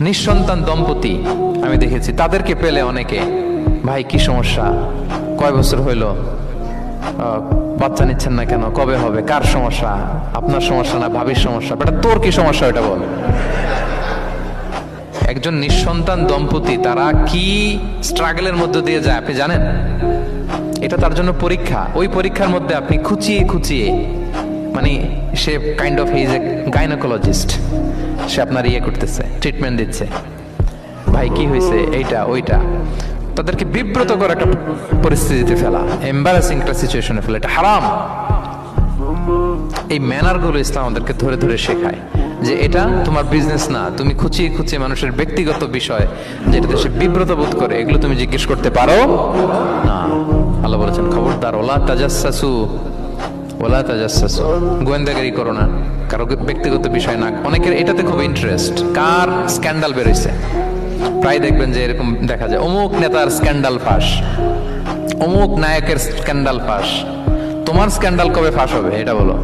নিঃসন্তান দম্পতি, আমি দেখেছি, তাদেরকে পেলে অনেকে। ভাই, কি সমস্যা? কয় বছর হইল? বাচ্চা নিচ্ছেন না কেন? কবে হবে? কার সমস্যা? আপনার সমস্যা না ভাবির সমস্যা? বেটা, তোর কি সমস্যা এটা বল। একজন নিঃসন্তান দম্পতি, তারা কি স্ট্রাগলের মধ্যে দিয়ে যায়, আপনি জানেন? এটা তার জন্য পরীক্ষা। ওই পরীক্ষার মধ্যে আপনি খুঁচিয়ে খুঁচিয়ে মানে সে kind of his a gynaecologist সে আপনার ইয়ে করতেছে ট্রিটমেন্ট দিচ্ছে। ভাই, কি হয়েছে এইটা, ওইটা। তাদেরকে বিব্রত করে একটা পরিস্থিতিতে ফেলা। এম্বারাসিং একটা সিচুয়েশনে ফেলা। এটা হারাম। এই ম্যানারগুলো ইসলাম আমাদেরকে ধরে ধরে শেখায় যে এটা তোমার বিজনেস না। তুমি খুঁচিয়ে খুঁচিয়ে মানুষের ব্যক্তিগত বিষয় যেটাতে সে বিব্রত বোধ করে, এগুলো তুমি জিজ্ঞেস করতে পারো না। আল্লাহ বলেছেন, খবরদার, ওলা তাজাসসাসু ওলা তাজাসসাসু। গোয়েন্দাগিরি করো না। কারও ব্যক্তিগত বিষয় না। অনেকের এটাতে খুব ইন্টারেস্ট কার স্ক্যান্ডাল বেরোইছে? প্রায় দেখবেন যে এরকম দেখা যায়। অমুক নেতার স্ক্যান্ডাল ফাঁস। অমুক নায়কের স্ক্যান্ডাল ফাঁস। তোমার স্ক্যান্ডাল কবে ফাঁস হবে? এটা বলো।